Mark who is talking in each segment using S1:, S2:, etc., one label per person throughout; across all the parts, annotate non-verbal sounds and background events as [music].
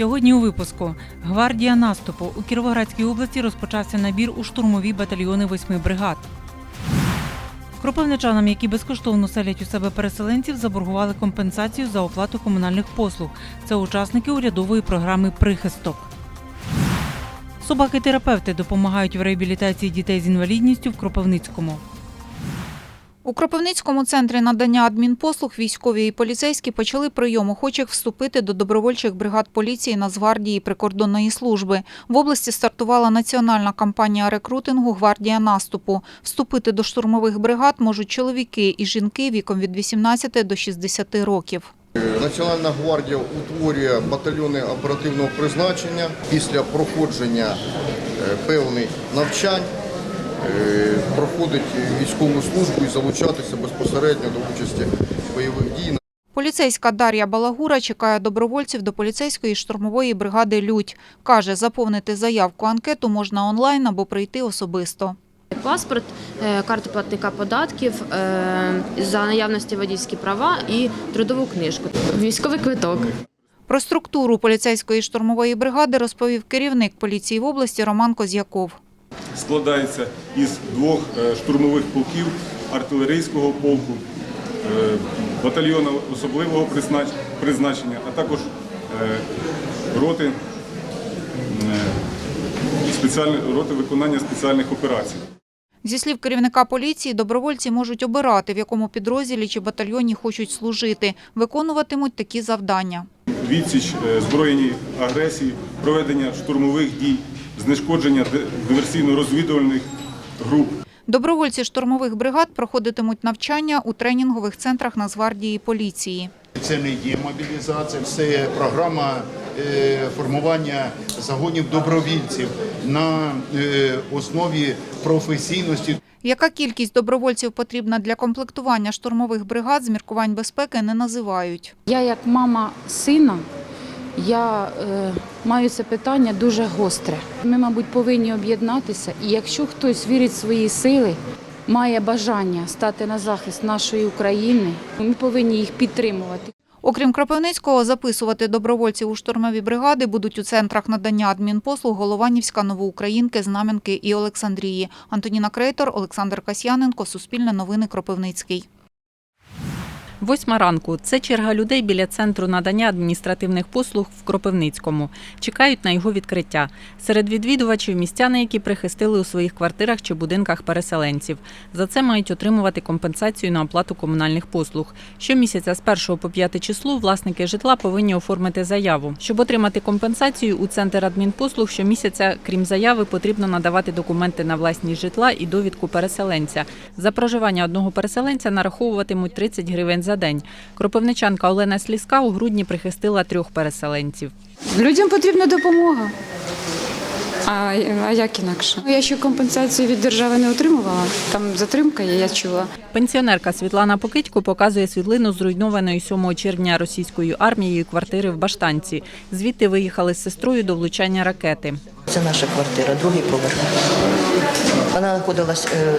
S1: Сьогодні у випуску Гвардія наступу у Кіровоградській області розпочався набір у штурмові батальйони восьми бригад. Кропивничанам, які безкоштовно селять у себе переселенців, заборгували компенсацію за оплату комунальних послуг. Це учасники урядової програми Прихисток. Собаки-терапевти допомагають в реабілітації дітей з інвалідністю в Кропивницькому.
S2: У Кропивницькому центрі надання адмінпослуг військові і поліцейські почали прийом охочих вступити до добровольчих бригад поліції Нацгвардії прикордонної служби. В області стартувала національна кампанія рекрутингу Гвардія наступу. Вступити до штурмових бригад можуть чоловіки і жінки віком від 18 до 60 років.
S3: Національна гвардія утворює батальйони оперативного призначення після проходження е, певних навчань, проходить військову службу і залучатися безпосередньо до участі в бойових дій.
S2: Поліцейська Дар'я Балагура чекає добровольців до поліцейської штурмової бригади «Людь». Каже, заповнити заявку анкету можна онлайн або прийти особисто.
S4: Паспорт, е, карта платника податків, е, за наявності водійські права і трудову книжку. Військовий квиток.
S2: Про структуру поліцейської штурмової бригади розповів керівник поліції в області Роман Козяков.
S5: Складається із двох е, штурмових полків артилерійського полку, е, батальйону особливого признач- призначення, а також е, роти, роти виконання спеціальних операцій.
S2: Зі слів керівника поліції, добровольці можуть обирати, в якому підрозділі чи батальйоні хочуть служити. Виконуватимуть такі завдання.
S5: Відсіч збройній агресії, проведення штурмових дій, знешкодження диверсійно-розвідувальних груп,
S2: Добровольці штурмових бригад проходитимуть навчання у тренінгових центрах Нацгвардії і поліції.
S6: Це не є мобілізація, це програма е, формування загонів добровільців на е, основі професійності.
S2: Яка кількість добровольців потрібна для комплектування штурмових бригад з міркувань безпеки не називають.
S7: Я як мама сина, я е, маю це питання дуже гостре. Ми, мабуть, повинні об'єднатися, і якщо хтось вірить в свої сили, має бажання стати на захист нашої України, ми повинні їх підтримувати.
S2: Окрім Кропивницького, записувати добровольців у штурмові бригади будуть у центрах надання адмінпослуг Голованівська, Новоукраїнки, Знам'янки і Олександрії. Антоніна Крейтор, Олександр Касьяненко, Суспільне новини Кропивницький.
S1: Восьма ранку. Це черга людей біля центру надання адміністративних послуг в Кропивницькому. Чекають на його відкриття. Серед відвідувачів містяни, які прихистили у своїх квартирах чи будинках переселенців. За це мають отримувати компенсацію на оплату комунальних послуг. Щомісяця з 1 по 5 число власники житла повинні оформити заяву. Щоб отримати компенсацію у центр адмінпослуг щомісяця, крім заяви, потрібно надавати документи на власність житла і довідку переселенця. За проживання одного переселенця нараховуватимуть 30 гривень за день. Кропивничанка Олена Слізка у грудні прихистила трьох переселенців.
S8: Людям потрібна допомога. А, а як інакше? Я ще компенсацію від держави не отримувала. Там затримка є, я чула.
S1: Пенсіонерка Світлана Покитько показує світлину зруйнованої 7 червня російською армією квартири в Баштанці. Звідти виїхали з сестрою до влучання ракети.
S9: Це наша квартира, другий поверх. Вона знаходилась е,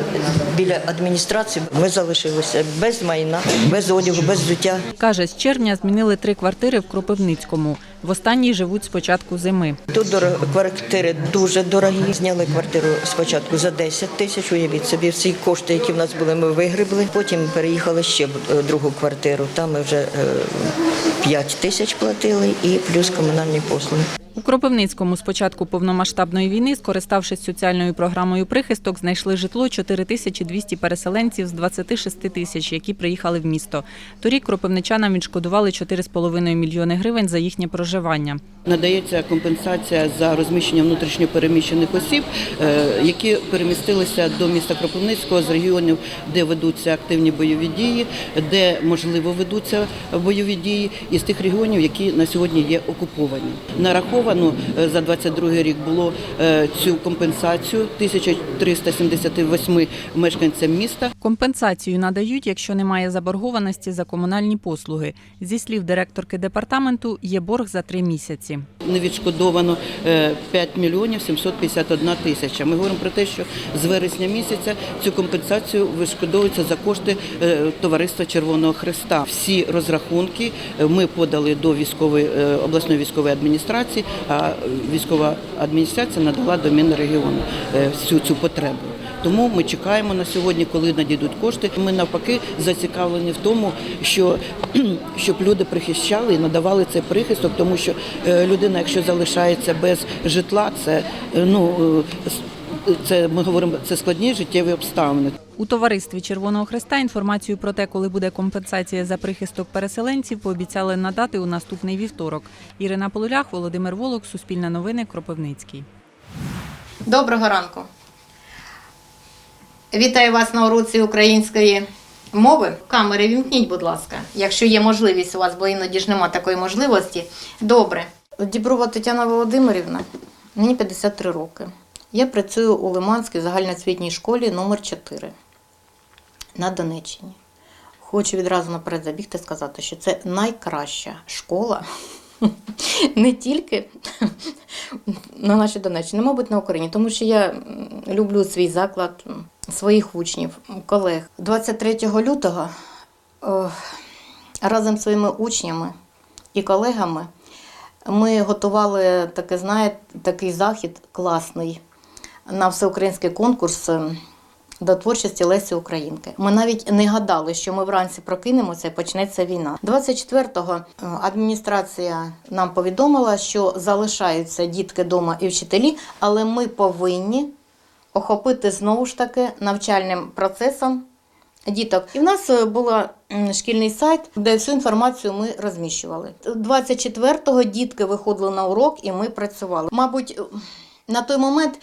S9: біля адміністрації. Ми залишилися без майна, без одягу, без взуття.
S1: Каже, з червня змінили три квартири в Кропивницькому. В останній живуть з початку зими.
S9: Тут квартири дуже дорогі. Зняли квартиру спочатку за 10 тисяч. Уявіть собі, всі кошти, які в нас були, ми вигребли. Потім переїхали ще в е, другу квартиру. Там ми вже е, 5 тисяч платили і плюс комунальні послуги.
S1: У Кропивницькому з початку повномасштабної війни, скориставшись соціальною програмою прихисток, знайшли житло 4200 переселенців з 26 тисяч, які приїхали в місто. Торік кропивничанам відшкодували 4,5 мільйони гривень за їхнє проживання.
S10: Надається компенсація за розміщення внутрішньопереміщених осіб, е, які перемістилися до міста Кропивницького з регіонів, де ведуться активні бойові дії, де можливо ведуться бойові дії, і з тих регіонів, які на сьогодні є окуповані. Нараховується зараховано е, за 22 рік було е, цю компенсацію 1378 мешканцям міста.
S1: Компенсацію надають, якщо немає заборгованості за комунальні послуги. Зі слів директорки департаменту, є борг за три місяці.
S10: Не відшкодовано е, 5 мільйонів 751 тисяча. Ми говоримо про те, що з вересня місяця цю компенсацію відшкодовується за кошти е, товариства Червоного Христа. Всі розрахунки е, ми подали до військової е, обласної військової адміністрації, а військова адміністрація надала до Мінрегіону е, всю цю потребу. Тому ми чекаємо на сьогодні, коли надійдуть кошти. Ми навпаки зацікавлені в тому, що [clears throat] щоб люди прихищали і надавали цей прихисток, тому що е, людина, якщо залишається без житла, це е, ну це ми говоримо, це складні життєві обставини.
S1: У товаристві Червоного Хреста інформацію про те, коли буде компенсація за прихисток переселенців, пообіцяли надати у наступний вівторок. Ірина Полулях, Володимир Волок, Суспільне новини, Кропивницький.
S11: Доброго ранку. Вітаю вас на уроці української мови. Камери вімкніть, будь ласка, якщо є можливість у вас, бо іноді ж нема такої можливості. Добре. Діброва Тетяна Володимирівна, мені 53 роки. Я працюю у Лиманській загальноосвітній школі номер 4 на Донеччині. Хочу відразу наперед забігти сказати, що це найкраща школа [laughs] не тільки на нашій Донеччині, мабуть, на Україні, тому що я люблю свій заклад, своїх учнів, колег. 23 лютого разом з своїми учнями і колегами ми готували таке, знаєте, такий захід класний на всеукраїнський конкурс. До творчості Лесі Українки. Ми навіть не гадали, що ми вранці прокинемося і почнеться війна. 24-го е, адміністрація нам повідомила, що залишаються дітки вдома і вчителі, але ми повинні охопити знову ж таки навчальним процесом діток. І в нас е, був шкільний сайт, де всю інформацію ми розміщували. 24-го дітки виходили на урок і ми працювали. Мабуть, е, на той момент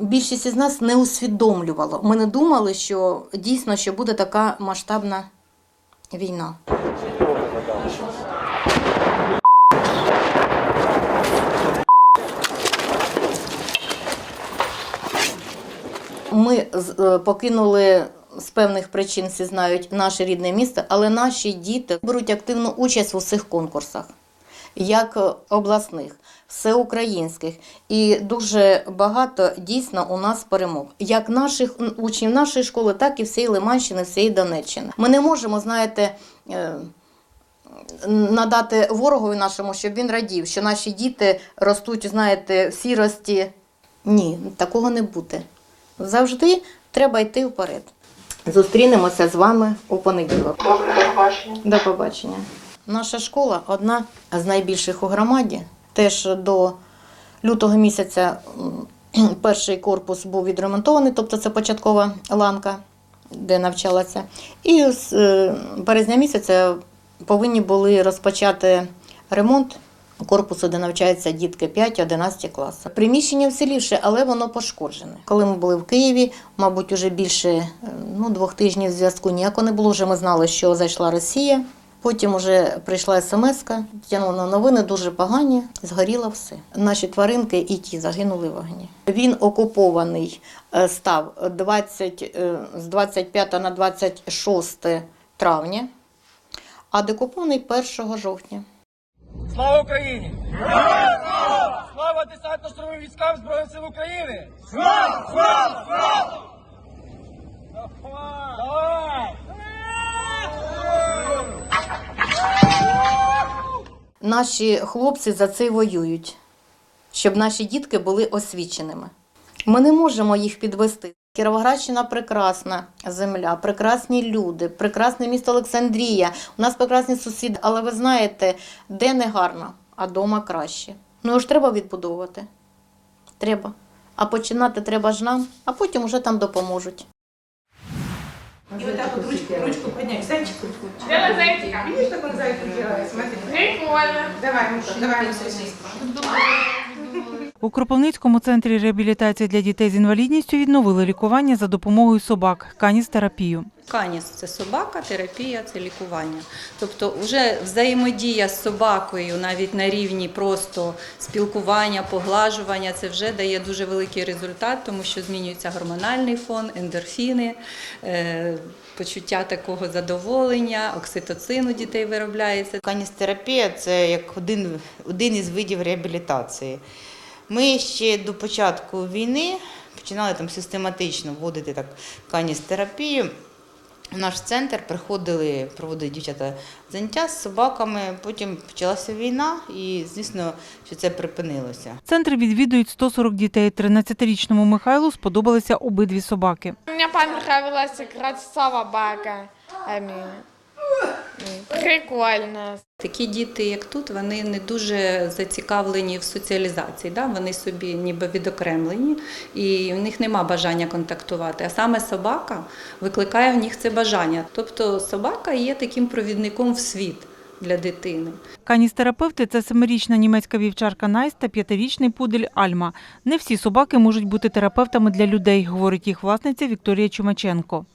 S11: більшість із нас не усвідомлювало. Ми не думали, що дійсно що буде така масштабна війна. Ми е, покинули з певних причин, всі знають, наше рідне місто, але наші діти беруть активну участь в усіх конкурсах, як е, обласних, всеукраїнських. І дуже багато дійсно у нас перемог. Як наших учнів нашої школи, так і всієї Лиманщини, всієї Донеччини. Ми не можемо, знаєте, е, надати ворогові нашому, щоб він радів, що наші діти ростуть, знаєте, в сірості. Ні, такого не буде. Завжди треба йти вперед. Зустрінемося з вами у понеділок. Добре, до побачення. До побачення. Наша школа одна з найбільших у громаді. Теж до лютого місяця [clears throat] перший корпус був відремонтований, тобто це початкова ланка, де навчалася. І з е, березня місяця повинні були розпочати ремонт корпусу, де навчаються дітки 5-11 класів. Приміщення вцілівше, але воно пошкоджене. Коли ми були в Києві, мабуть, уже більше е, ну, двох тижнів зв'язку ніякого не було. Вже ми знали, що зайшла Росія. Потім вже прийшла смс-ка, тягнула новини дуже погані, згоріло все. Наші тваринки і ті загинули в вогні. Він окупований е, став 20, е, з 25 на 26 травня, а декупований 1 жовтня.
S12: Слава Україні! Слава! Слава десантно-штурмовим військам Збройних сил України! Слава! Слава! Слава! Давай!
S11: Наші хлопці за це воюють, щоб наші дітки були освіченими. Ми не можемо їх підвести. Кіровоградщина прекрасна земля, прекрасні люди, прекрасне місто Олександрія. У нас прекрасні сусіди, але ви знаєте, де не гарно, а дома краще. Ну ж треба відбудовувати. Треба. А починати треба ж нам, а потім уже там допоможуть.
S13: И вот так вот ручку, ручку поднять. Зайчик. Сделай зайчика. Видишь, как он зайчик делает? Смотри. Прикольно. Давай, Муша, давай, Муша.
S14: У Кропивницькому центрі реабілітації для дітей з інвалідністю відновили лікування за допомогою собак каністерапію.
S15: Каніс це собака, терапія це лікування. Тобто, вже взаємодія з собакою, навіть на рівні просто спілкування, поглажування, це вже дає дуже великий результат, тому що змінюється гормональний фон, ендорфіни, е, почуття такого задоволення, окситоцин у дітей виробляється.
S16: Каністерапія це як один, один із видів реабілітації. Ми ще до початку війни починали там систематично вводити так каністерапію. В наш центр приходили проводити дівчата заняття з собаками. Потім почалася війна, і звісно, що це припинилося.
S14: Центр відвідують 140 дітей. 13-річному Михайлу сподобалися обидві собаки.
S17: Мені понравилась играть собака. Прикольно.
S15: Такі діти, як тут, вони не дуже зацікавлені в соціалізації. Да? Вони собі ніби відокремлені, і в них нема бажання контактувати. А саме собака викликає в них це бажання. Тобто собака є таким провідником в світ для дитини.
S14: Каністерапевти – це семирічна німецька вівчарка Найс та п'ятирічний пудель Альма. Не всі собаки можуть бути терапевтами для людей, говорить їх власниця Вікторія Чумаченко.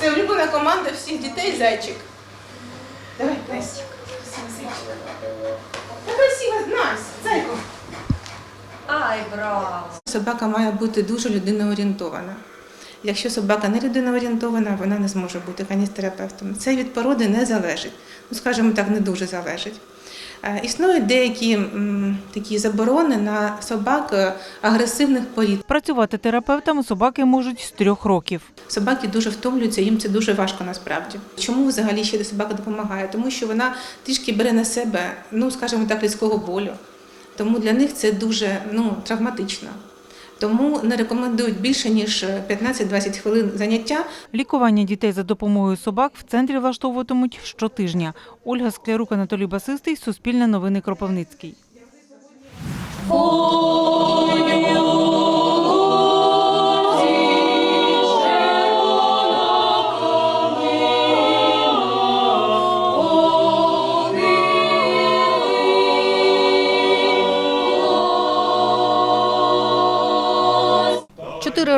S13: Це улюблена команда всіх дітей зайчик. Давай, Настя. Та красиво, Настя, зайку.
S15: Ай, браво!
S13: Собака має бути дуже людиноорієнтована. Якщо собака не людиноорієнтована, вона не зможе бути каністерапевтом. Це від породи не залежить. Ну, скажімо так, не дуже залежить. Е, Існують деякі такі заборони на собак е, агресивних порід.
S14: Працювати терапевтами собаки можуть з трьох років.
S13: Собаки дуже втомлюються, їм це дуже важко насправді. Чому взагалі ще собака допомагає? Тому що вона трішки бере на себе, ну скажімо так, людського болю. Тому для них це дуже ну, травматично. Тому не рекомендують більше ніж 15-20 хвилин заняття.
S14: Лікування дітей за допомогою собак в центрі влаштовуватимуть щотижня. Ольга Склярук, Анатолій Басистий, Суспільне новини Кропивницький.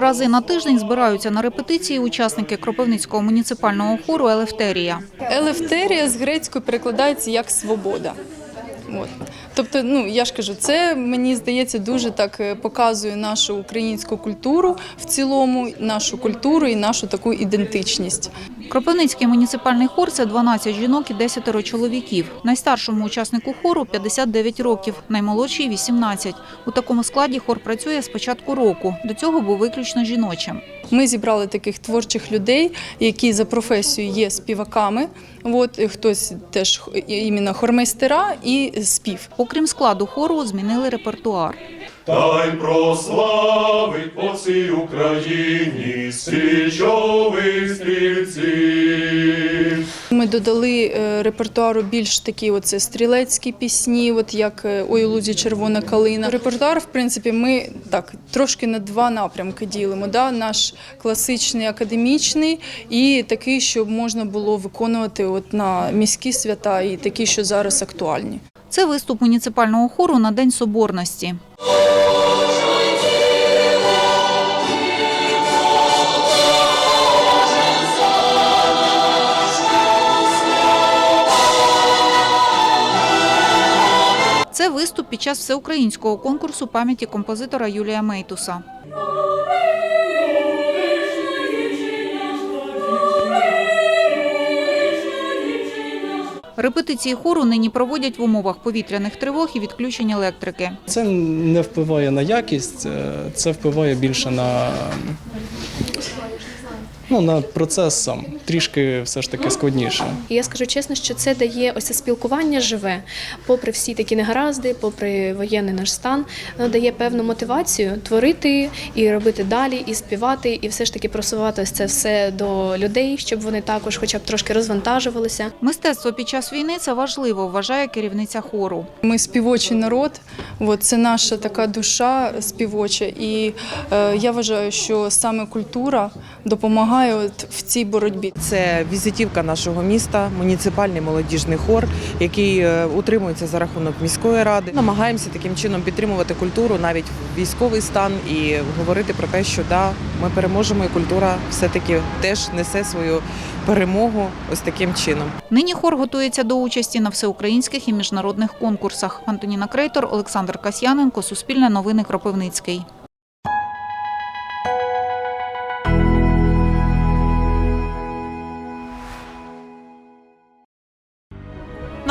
S2: Рази на тиждень збираються на репетиції учасники Кропивницького муніципального хору Елефтерія.
S18: Елефтерія з грецької перекладається як свобода. От. Тобто, ну я ж кажу, це мені здається дуже так е, показує нашу українську культуру в цілому, нашу культуру і нашу таку ідентичність.
S2: Кропивницький муніципальний хор – це 12 жінок і 10 чоловіків. Найстаршому учаснику хору 59 років, наймолодший – 18. У такому складі хор працює з початку року. До цього був виключно жіночим.
S18: Ми зібрали таких творчих людей, які за професією є співаками. От хтось теж іменно хормейстера і спів.
S2: Окрім складу хору, змінили репертуар.
S19: Та й прославить по всій Україні стрічових стрільців.
S18: Ми додали е, репертуару більш такі оце стрілецькі пісні, от як е, «Ой, лузі червона калина. Репертуар, в принципі, ми так трошки на два напрямки ділимо. Да? Наш класичний академічний і такий, щоб можна було виконувати от на міські свята, і такі, що зараз актуальні.
S2: Це виступ муніципального хору на День Соборності. Виступ під час всеукраїнського конкурсу пам'яті композитора Юлія Мейтуса. Репетиції хору нині проводять в умовах повітряних тривог і відключень електрики.
S20: Це не впливає на якість, е, це впливає більше на, ну, на процес сам. Трішки все ж таки складніше.
S21: І я скажу чесно, що це дає ось це спілкування живе, попри всі такі негаразди, попри воєнний наш стан, воно дає певну мотивацію творити і робити далі, і співати, і все ж таки просувати ось це все до людей, щоб вони також, хоча б трошки розвантажувалися.
S2: Мистецтво під час війни це важливо, вважає керівниця хору.
S18: Ми співочий народ, от, це наша така душа співоча. І е, я вважаю, що саме культура допомагає от в цій боротьбі.
S22: Це візитівка нашого міста, муніципальний молодіжний хор, який е, утримується за рахунок міської ради. Намагаємося таким чином підтримувати культуру навіть в військовий стан і говорити про те, що да, ми переможемо, і культура все-таки теж несе свою перемогу ось таким чином.
S2: Нині хор готується до участі на всеукраїнських і міжнародних конкурсах. Антоніна Крейтор, Олександр Касьяненко, Суспільне новини Кропивницький.